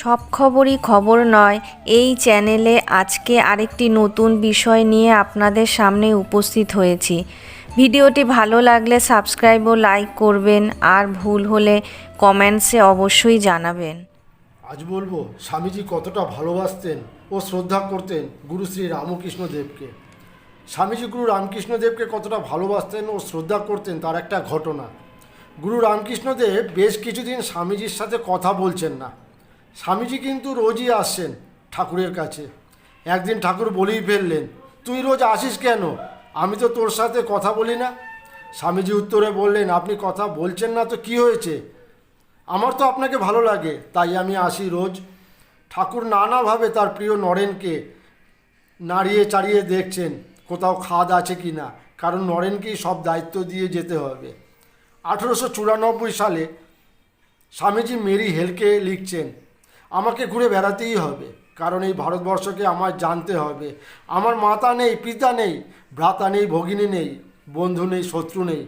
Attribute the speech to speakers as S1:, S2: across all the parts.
S1: সব খবরই খবর নয়, এই চ্যানেলে আজকে আরেকটি নতুন বিষয় নিয়ে আপনাদের সামনে উপস্থিত হয়েছি। ভিডিওটি ভালো লাগলে সাবস্ক্রাইব ও লাইক করবেন আর ভুল হলে কমেন্টসে অবশ্যই জানাবেন।
S2: আজ বলব, স্বামীজি কতটা ভালোবাসতেন ও শ্রদ্ধা করতেন গুরু শ্রী রামকৃষ্ণ দেবকে। স্বামীজি গুরু রামকৃষ্ণ দেবকে কতটা ভালোবাসতেন ও শ্রদ্ধা করতেন তার একটা ঘটনা। গুরু রামকৃষ্ণ দেব বেশ কিছুদিন স্বামীজির সাথে কথা বলছেন না। স্বামীজি কিন্তু রোজই আসছেন ঠাকুরের কাছে। একদিন ঠাকুর বলেই ফেললেন, তুই রোজ আসিস কেন? আমি তো তোর সাথে কথা বলি না। স্বামীজি উত্তরে বললেন, আপনি কথা বলছেন না তো কি হয়েছে? আমার তো আপনাকে ভালো লাগে, তাই আমি আসি রোজ। ঠাকুর নানাভাবে তার প্রিয় নরেনকে নাড়িয়ে চাড়িয়ে দেখছেন, কোথাও খাদ আছে কি না? কারণ নরেনকেই সব দায়িত্ব দিয়ে যেতে হবে। আঠেরোশো চুরানব্বই সালে স্বামীজি মেরি হেলকে লিখছেন আমাকে ঘুরে বেড়াতেই হবে, কারণ এই ভারতবর্ষকে আমার জানতে হবে। আমার মাতা নেই, পিতা নেই, ভ্রাতা নেই, ভগিনী নেই, বন্ধু নেই, শত্রু নেই।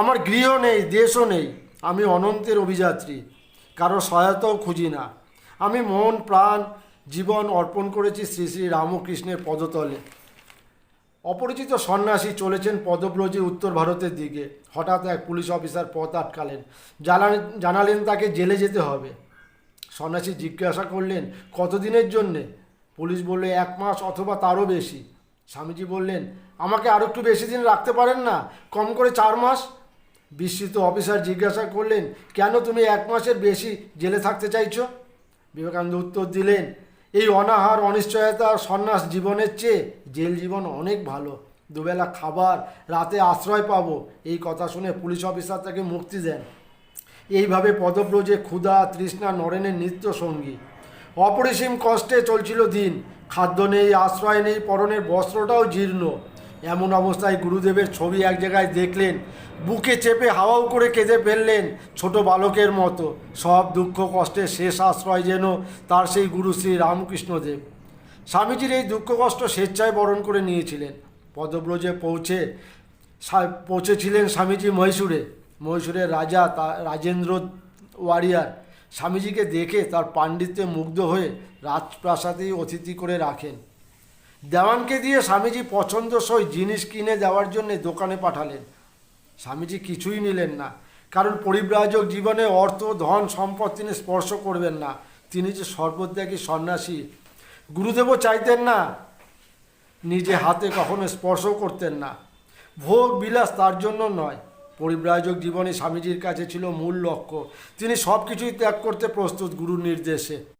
S2: আমার গৃহ নেই, দেশও নেই। আমি অনন্তের অভিযাত্রী, কারও সহায়তাও খুঁজি না। আমি মন, প্রাণ, জীবন অর্পণ করেছি শ্রী শ্রী রামকৃষ্ণের পদতলে। অপরিচিত সন্ন্যাসী চলেছেন পদব্রজে উত্তর ভারতের দিকে। হঠাৎ এক পুলিশ অফিসার পথ আটকালেন। জানালেন তাকে জেলে যেতে হবে। সন্ন্যাসী জিজ্ঞাসা করলেন, কতদিনের জন্যে? পুলিশ বললে, এক মাস অথবা তারও বেশি। স্বামীজি বললেন, আমাকে আরও একটু বেশি দিন রাখতে পারেন না? কম করে চার মাস? বিস্মিত অফিসার জিজ্ঞাসা করলেন, কেন তুমি এক মাসের বেশি জেলে থাকতে চাইছো? বিবেকানন্দ উত্তর দিলেন, এই অনাহার, অনিশ্চয়তা সন্ন্যাস জীবনের চেয়ে জেল জীবন অনেক ভালো। দুবেলা খাবার, রাতে আশ্রয় পাবো। এই কথা শুনে পুলিশ অফিসার তাকে মুক্তি দেন। এইভাবে পদব্রজে ক্ষুধা, তৃষ্ণা, নরেনের নিত্য সঙ্গী। অপরিসীম কষ্টে চলছিল দিন। খাদ্য নেই, আশ্রয় নেই, পরনের বস্ত্রটাও জীর্ণ। এমন অবস্থায় গুরুদেবের ছবি এক জায়গায় দেখলেন। বুকে চেপে হাওয়াও করে কেঁদে ফেললেন ছোট বালকের মতো। সব দুঃখ কষ্টের শেষ আশ্রয় যেন তার সেই গুরু শ্রী রামকৃষ্ণদেব। স্বামীজির এই দুঃখ, কষ্ট স্বেচ্ছায় বরণ করে নিয়েছিলেন। পদব্রজে পৌঁছে পৌঁছেছিলেন স্বামীজি মহীশূরে। মহীশূরের রাজা তা, রাজেন্দ্র ওয়ারিয়ার স্বামীজিকে দেখে তার পাণ্ডিত্যে মুগ্ধ হয়ে রাজপ্রাসাদেই অতিথি করে রাখেন। দেওয়ানকে দিয়ে স্বামীজি পছন্দসই জিনিস কিনে দেওয়ার জন্য দোকানে পাঠালেন। স্বামীজি কিছুই নিলেন না, কারণ পরিব্রাজক জীবনে অর্থ, ধন, সম্পদ তিনি স্পর্শ করবেন না। তিনি যে সর্বত্যাগী সন্ন্যাসী, গুরুদেবও চাইতেন না, নিজে হাতে কখনো স্পর্শ করতেন না। ভোগ বিলাস তার জন্য নয় পরিব্রাজক জীবনে স্বামীজির কাছে ছিল মূল লক্ষ্য। তিনি সব কিছুই ত্যাগ করতে প্রস্তুত গুরুর নির্দেশে।